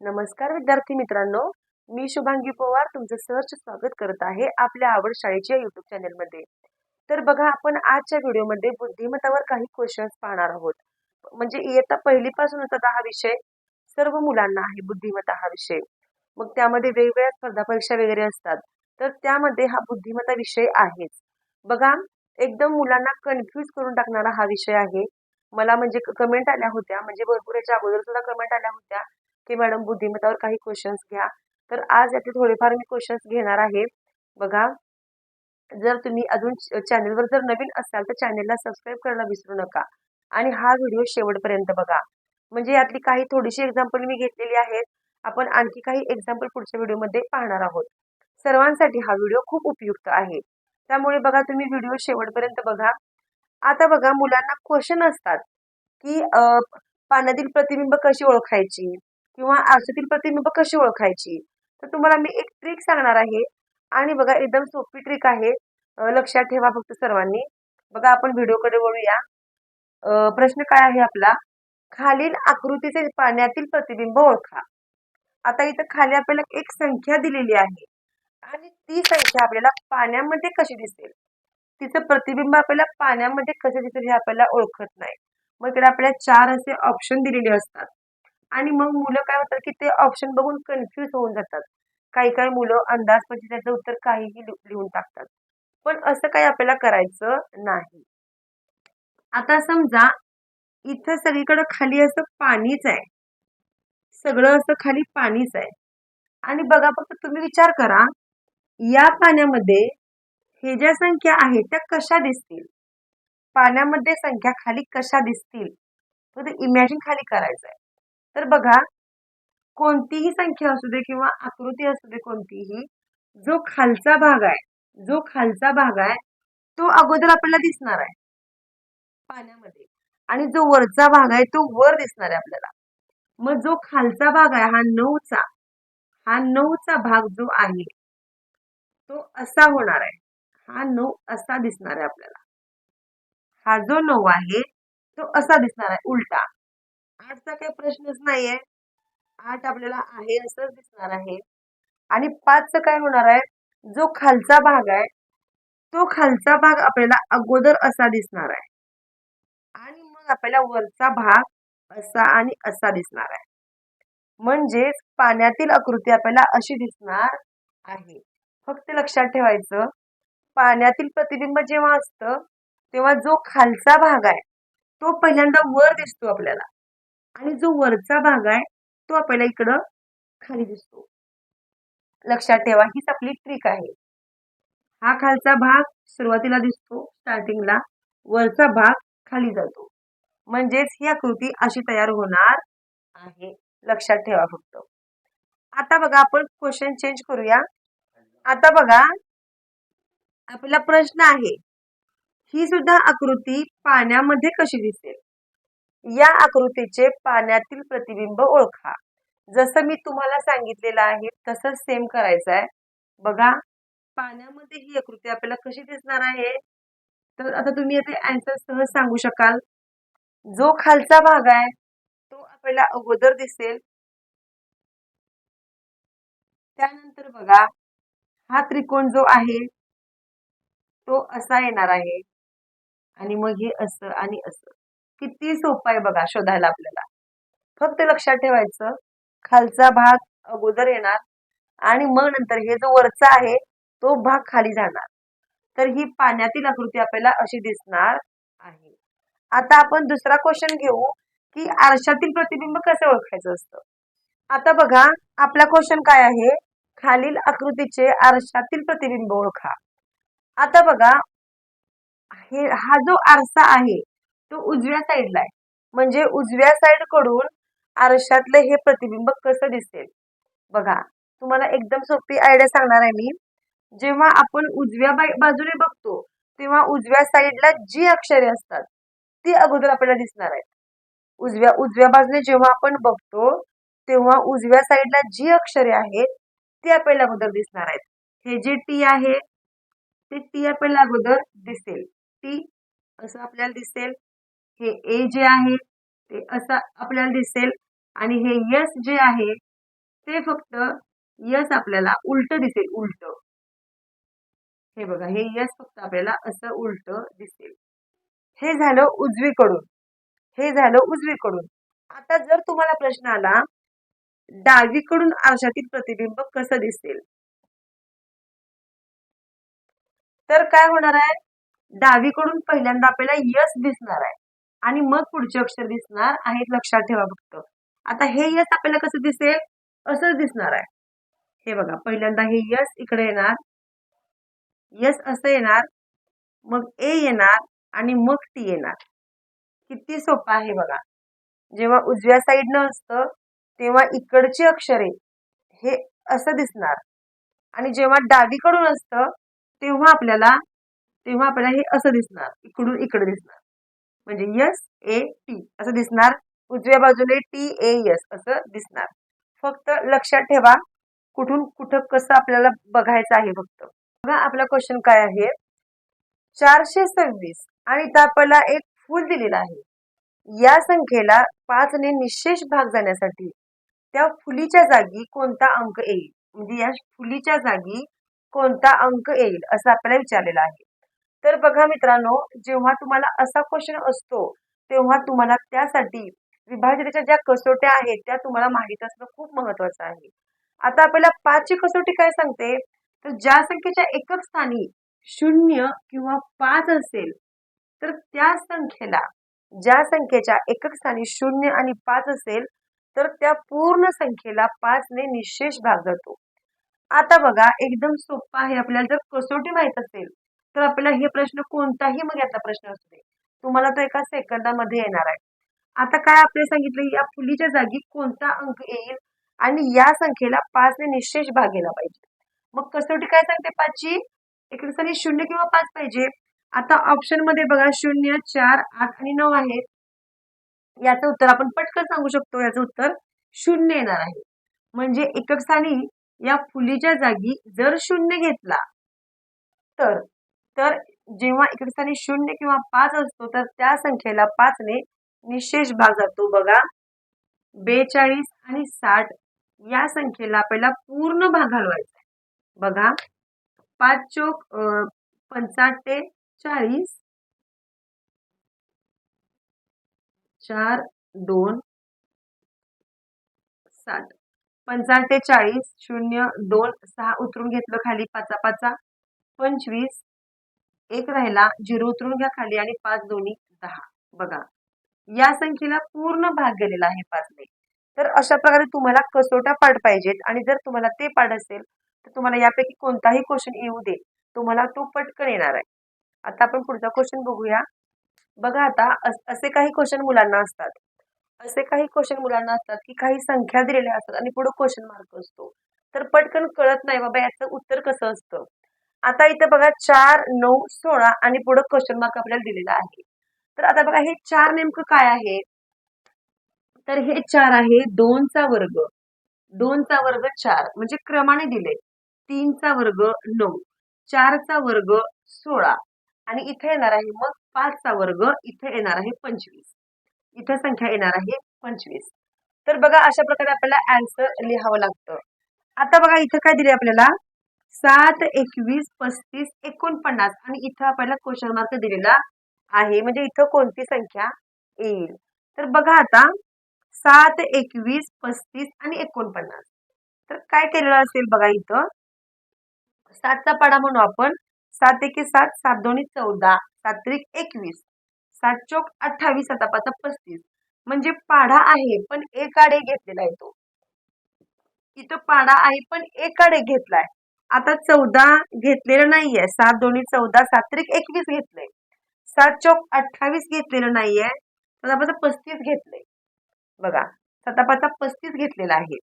नमस्कार विद्यार्थी मित्रांनो मी शुभांगी पवार तुमचं सहर्ष स्वागत करत आहे आपल्या आवड शाळेच्या युट्यूब चॅनलमध्ये तर बघा आपण आजच्या व्हिडिओमध्ये बुद्धिमत्तावर काही क्वेश्चन्स पाहणार आहोत. म्हणजे इयत्ता पहिलीपासूनच आता हा विषय सर्व मुलांना आहे बुद्धिमत्ता हा विषय. मग त्यामध्ये वेगवेगळ्या स्पर्धा परीक्षा वगैरे असतात. तर त्यामध्ये हा बुद्धिमत्ता विषय आहेच. बघा एकदम मुलांना कन्फ्यूज करून टाकणारा हा विषय आहे. मला म्हणजे कमेंट आल्या होत्या म्हणजे भरपूर याच्या अगोदर सुद्धा कमेंट आल्या होत्या. की मॅडम बुद्धिमत्तावर काही क्वेश्चन्स घ्या. तर आज याचे थोडेफार मी क्वेश्चन्स घेणार आहे. बघा जर तुम्ही अजून चॅनलवर जर नवीन असाल तर चॅनलला सबस्क्राईब करायला विसरू नका. आणि हा व्हिडिओ शेवटपर्यंत बघा. म्हणजे यातली काही थोडीशी एक्झाम्पल मी घेतलेली आहेत. आपण आणखी काही एक्झाम्पल पुढच्या व्हिडिओमध्ये पाहणार आहोत. सर्वांसाठी हा व्हिडिओ खूप उपयुक्त आहे. त्यामुळे बघा तुम्ही व्हिडिओ शेवटपर्यंत बघा. आता बघा मुलांना क्वेश्चन असतात की पाण्यातील प्रतिबिंब कशी ओळखायची? किंवा आरशातील प्रतिबिंब कशी ओळखायची? तर तुम्हाला मी एक ट्रिक सांगणार आहे. आणि बघा एकदम सोपी ट्रिक आहे. लक्षात ठेवा फक्त सर्वांनी. बघा आपण व्हिडिओकडे वळूया. प्रश्न काय आहे आपला? खालील आकृतीचे पाण्यातील प्रतिबिंब ओळखा. आता इथं खाली आपल्याला एक संख्या दिलेली आहे. आणि ती संख्या आपल्याला पाण्यामध्ये कशी दिसेल? तिचं प्रतिबिंब आपल्याला पाण्यामध्ये कसे दिसेल हे आपल्याला ओळखत नाही. मग इकडे आपल्याला चार असे ऑप्शन दिलेले असतात. आणि मग मुलं काय होतात की ते ऑप्शन बघून कन्फ्यूज होऊन जातात. काही काही मुलं अंदाजपणे त्याचं उत्तर काहीही लिहून टाकतात. पण असं काही आपल्याला करायचं नाही. आता समजा इथं सगळीकडे खाली असं पाणीच आहे. सगळं असं खाली पाणीच आहे. आणि बघा फक्त तुम्ही विचार करा या पाण्यामध्ये हे ज्या संख्या आहेत त्या कशा दिसतील? पाण्यामध्ये संख्या खाली कशा दिसतील? फक्त इमॅजिन खाली करायचं आहे तर बघा कोणतीही संख्या असू दे किंवा आकृती असू दे कोणतीही जो खालचा भाग आहे जो खालचा भाग आहे तो अगोदर आपल्याला दिसणार आहे पाण्यामध्ये. आणि जो वरचा भाग आहे तो वर दिसणार आहे आपल्याला. मग जो खालचा भाग आहे हा नऊचा हा नऊचा भाग जो आहे तो असा होणार आहे. हा नऊ असा दिसणार आहे आपल्याला. हा जो नऊ आहे तो असा दिसणार आहे उलटा. आठचा काही प्रश्नच नाहीये. आठ आपल्याला आहे असंच दिसणार आहे. आणि पाचचं काय होणार आहे? जो खालचा भाग आहे तो खालचा भाग आपल्याला अगोदर असा दिसणार आहे. आणि मग आपल्याला वरचा भाग असा आणि असा दिसणार आहे. म्हणजेच पाण्यातील आकृती आपल्याला अशी दिसणार आहे. फक्त लक्षात ठेवायचं पाण्यातील प्रतिबिंब जेव्हा असतं तेव्हा जो खालचा भाग आहे तो पहिल्यांदा वर दिसतो आपल्याला. आणि जो वरचा भाग आहे तो आपल्याला इकडं खाली दिसतो. लक्षात ठेवा हीच आपली ट्रिक आहे. हा खालचा भाग सुरुवातीला दिसतो स्टार्टिंगला वरचा भाग खाली जातो. म्हणजेच ही आकृती अशी तयार होणार आहे. लक्षात ठेवा फक्त. आता बघा आपण क्वेश्चन चेंज करूया. आता बघा आपला प्रश्न आहे. ही सुद्धा आकृती पाण्यामध्ये कशी दिसेल? या आकृतीचे पाण्यातील प्रतिबिंब ओळखा. जसं मी तुम्हाला सांगितलेलं आहे तसंच सेम करायचं आहे. बघा पाण्यामध्ये ही आकृती आपल्याला कशी दिसणार आहे? तर आता तुम्ही येथे अँसर सहज सांगू शकाल. जो खालचा भाग आहे तो आपल्याला अगोदर दिसेल. त्यानंतर बघा हा त्रिकोण जो आहे तो असा येणार आहे. आणि मग हे असं आणि असं. किती सोपं आहे बघा शोधायला आपल्याला. फक्त लक्षात ठेवायचं खालचा भाग अगोदर येणार आणि मग नंतर हे जो वरचा आहे तो भाग खाली जाणार. तर ही पाण्यातील आकृती आपल्याला अशी दिसणार आहे. आता आपण दुसरा क्वेश्चन घेऊ की आरशातील प्रतिबिंब कसं ओळखायचं असतं? आता बघा आपला क्वेश्चन काय आहे? खालील आकृतीचे आरशातील प्रतिबिंब ओळखा. आता बघा हे हा जो आरसा आहे तो उजव्या साईडला आहे. म्हणजे उजव्या साईडकडून आरशातलं हे प्रतिबिंब कसं दिसेल? बघा तुम्हाला एकदम सोपी आयडिया सांगणार आहे मी. जेव्हा आपण उजव्या बाजूने बघतो तेव्हा उजव्या साईडला जी अक्षरे असतात ती अगोदर आपल्याला दिसणार आहेत. उजव्या उजव्या बाजूने जेव्हा आपण बघतो तेव्हा उजव्या साईडला जी अक्षरे आहेत ती आपल्याला अगोदर दिसणार आहेत. हे जे टी आहे ते टी आपल्याला अगोदर दिसेल. टी असं आपल्याला दिसेल. हे ए जे आहे ते असं आपल्याला दिसेल. आणि हे यस जे आहे ते फक्त यस आपल्याला उलट दिसेल उलट. हे बघा हे यस फक्त आपल्याला असं उलट दिसेल. हे झालं उजवीकडून. हे झालं उजवीकडून. आता जर तुम्हाला प्रश्न आला डावीकडून आरशातील प्रतिबिंब कसं दिसेल? तर काय होणार आहे? डावीकडून पहिल्यांदा आपल्याला यस दिसणार आहे. आणि मग पुढचे अक्षर दिसणार आहे लक्षात ठेवा फक्त. आता हे यस आपल्याला कसं दिसेल? असंच दिसणार आहे. हे बघा पहिल्यांदा हे यस इकडे येणार. यस असं येणार. मग ए येणार आणि मग टी येणार. किती सोपं आहे बघा. जेव्हा उजव्या साईडनं असतं तेव्हा इकडची अक्षरे हे असं दिसणार. आणि जेव्हा डावीकडून असतं तेव्हा आपल्याला तेव्हा आपल्याला हे असं दिसणार. इकडून इकडे दिसणार. म्हणजे यस ए टी. असं दिसणार. उजव्या बाजूने टी ए यस असं दिसणार. फक्त लक्षात ठेवा कुठून कुठं कसं आपल्याला बघायचं आहे फक्त. बघा आपला क्वेश्चन काय आहे? चारशे सव्वीस. आणि इथं आपल्याला एक फूल दिलेला आहे. या संख्येला पाचने निशेष भाग जाण्यासाठी त्या फुलीच्या जागी कोणता अंक येईल? म्हणजे या फुलीच्या जागी कोणता अंक येईल? असं आपल्याला विचारलेलं आहे. तर बघा मित्रांनो जेव्हा तुम्हाला असा क्वेश्चन असतो तेव्हा तुम्हाला त्यासाठी विभाजनेच्या ज्या कसोट्या आहेत त्या तुम्हाला माहीत असणं खूप महत्वाचं आहे. आता आपल्याला पाचची कसोटी काय सांगते? तर ज्या संख्येच्या एकक स्थानी शून्य किंवा पाच असेल तर त्या संख्येला ज्या संख्येच्या एकक स्थानी शून्य आणि पाच असेल तर त्या पूर्ण संख्येला पाचने निशेष भाग जातो. आता बघा एकदम सोपं आहे आपल्याला जर कसोटी माहीत असेल तर आपल्याला हे प्रश्न कोणताही मग याचा प्रश्न असू दे. तुम्हाला तो एका सेकंदामध्ये येणार आहे. आता काय आपल्याला सांगितलं या फुलीच्या जागी कोणता अंक येईल आणि या संख्येला पाचने निशेष भागेला पाहिजे. मग कसोटी काय सांगते पाचची? एक शून्य किंवा पाच पाहिजे. आता ऑप्शनमध्ये बघा शून्य चार आठ आणि नऊ आहेत. याचं उत्तर आपण पटकन सांगू शकतो याचं उत्तर शून्य येणार आहे. म्हणजे एकक स्थानी या फुलीच्या जागी जर शून्य घेतला तर तर जेव्हा इकडे स्थानी शून्य किंवा पाच असतो तर त्या संख्येला पाचने निशेष भाग जातो. बघा बेचाळीस आणि साठ या संख्येला आपल्याला पूर्ण भाग घालवायचा बघा पाच चोक पंचाटे चाळीस चार दोन साठ. पंचाटे चाळीस शून्य दोन सहा उतरून घेतलं खाली पाचा पाचा पंचवीस एक राहिला झिरो उतरून घ्या खाली आणि पाच दोन्ही दहा. बघा या संख्येला पूर्ण भाग गेलेला आहे पाचने तर अशा प्रकारे तुम्हाला कसोटा पाठ पाहिजेत आणि जर तुम्हाला ते पाठ असेल तर तुम्हाला यापैकी कोणताही क्वेश्चन येऊ दे. तुम्हाला तो पटकन येणार आहे. आता आपण पुढचा क्वेश्चन बघूया. बघा आता असे काही क्वेश्चन मुलांना असतात. असे काही क्वेश्चन मुलांना असतात की काही संख्या दिलेल्या असतात आणि पुढे क्वेश्चन मार्क असतो. तर पटकन कळत नाही बाबा याचं उत्तर कसं असतं. आता इथं बघा चार नऊ सोळा आणि पुढे क्वेश्चन मार्क आपल्याला दिलेला आहे. तर आता बघा हे चार नेमकं काय आहे? तर हे चार आहे दोनचा वर्ग. दोनचा वर्ग चार. म्हणजे क्रमाने दिले. तीनचा वर्ग नऊ. चारचा वर्ग सोळा. आणि इथे येणार आहे मग पाचचा वर्ग इथे येणार आहे पंचवीस. इथे संख्या येणार आहे पंचवीस. तर बघा अशा प्रकारे आपल्याला अँसर लिहावं लागतं. आता बघा इथं काय दिले आपल्याला? सात एकवीस पस्तीस एकोणपन्नास. आणि इथं आपल्याला क्वेश्चन मार्क दिलेला आहे. म्हणजे इथं कोणती संख्या येईल? तर बघा आता. सात एकवीस पस्तीस आणि एकोणपन्नास. तर काय केलेलं असेल बघा इथं? सातचा पाडा म्हणू आपण. सात एके सात सात दोन्ही चौदा सात त्रिक एकवीस. सात चौक अठ्ठावीस सात पाच पस्तीस. म्हणजे पाढा आहे पण एक आडे घेतलेला आहे तो. इथं पाडा आहे पण एक आडे घेतलाय. आता चौदा घेतलेलं नाहीये. सात दोन्ही चौदा सातत्रिक एकवीस घेतलंय. सात चौक अठ्ठावीस घेतलेलं नाहीये. सातापाचा पस्तीस घेतलंय. बघा सतापाचा पस्तीस घेतलेला आहे.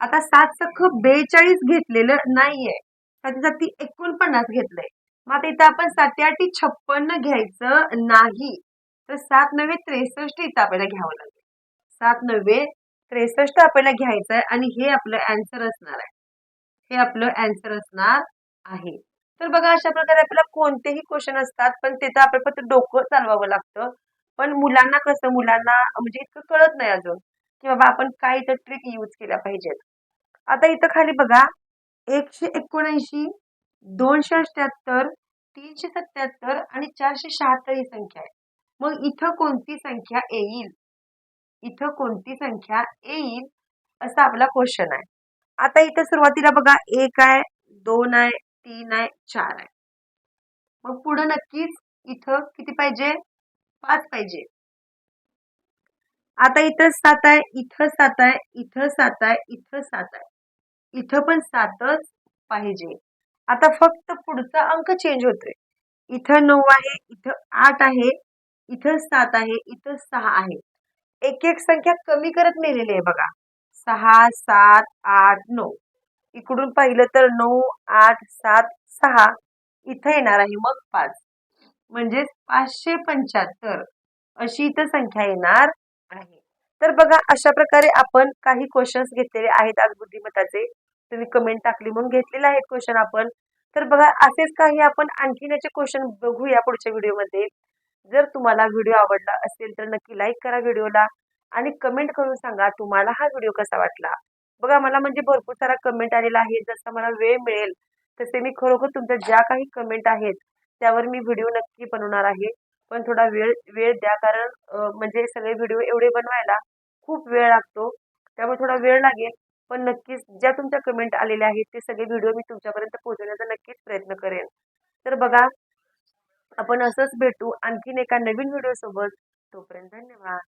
आता सात सख बेचाळीस घेतलेलं नाहीये. साती ती एकोणपन्नास घेतलंय. मग आता इथं आपण साती छप्पन्न घ्यायचं नाही. तर सात नव्हे त्रेसष्ट इथं आपल्याला घ्यावं लागेल. सात नव्हे त्रेसष्ट आपल्याला घ्यायचं आहे आणि हे आपलं अँसर असणार आहे. हे आपलं अँसर असणार आहे. तर बघा अशा प्रकारे आपल्याला कोणतेही क्वेश्चन असतात पण त्याचं आपल्याला फक्त डोकं चालवावं लागतं. पण मुलांना कसं मुलांना म्हणजे इतकं कळत नाही अजून की बाबा आपण काय इथं ट्रिक यूज केल्या पाहिजेत. आता इथं खाली बघा एकशे एकोणऐंशी दोनशे अठ्याहत्तर तीनशे सत्याहत्तर आणि चारशे शहात्तर ही संख्या आहे. मग इथं कोणती संख्या येईल? इथं कोणती संख्या येईल असा आपला क्वेश्चन आहे. आता इथं सुरुवातीला बघा एक आहे दोन आहे तीन आहे चार आहे. मग पुढं नक्कीच इथं किती पाहिजे? पाच पाहिजे. आता इथं सात आहे इथं सात आहे इथं सात आहे इथं सात आहे. इथं पण सातच पाहिजे. आता फक्त पुढचा अंक चेंज होतोय. इथं नऊ आहे इथं आठ आहे इथं सात आहे इथं सहा आहे. एक एक संख्या कमी करत नेलेली आहे बघा. सहा सात आठ नऊ. इकडून पाहिलं तर नऊ आठ सात सहा. इथं येणार आहे मग पाच. म्हणजेच पाचशे पंच्याहत्तर अशी इथं संख्या येणार आहे. तर बघा अशा प्रकारे आपण काही क्वेश्चन्स घेतलेले आहेत आज बुद्धिमत्ताचे. तुम्ही कमेंट टाकली म्हणून घेतलेले आहेत क्वेश्चन आपण. तर बघा असेच काही आपण आणखीन याचे क्वेश्चन बघूया पुढच्या व्हिडिओमध्ये जर तुम्हाला व्हिडिओ आवडला असेल तर नक्की लाईक करा व्हिडिओला आणि कमेंट करून सांगा तुम्हाला हा व्हिडिओ कसा वाटला. बघा मला म्हणजे भरपूर सारा कमेंट आलेला आहे. जसा मला वेळ मिळेल तसे मी खरोखर तुमच्या ज्या काही कमेंट आहेत त्यावर मी व्हिडिओ नक्की बनवणार आहे. पण थोडा वेळ वेळ द्या कारण म्हणजे सगळे व्हिडिओ एवढे बनवायला खूप वेळ लागतो. त्यामुळे थोडा वेळ लागेल. पण नक्कीच ज्या तुमच्या कमेंट आलेल्या आहेत ते सगळे व्हिडिओ मी तुमच्यापर्यंत पोहोचवण्याचा नक्कीच प्रयत्न करेन. तर बघा आपण असंच भेटू आणखीन एका नवीन व्हिडिओ सोबत तोपर्यंत धन्यवाद.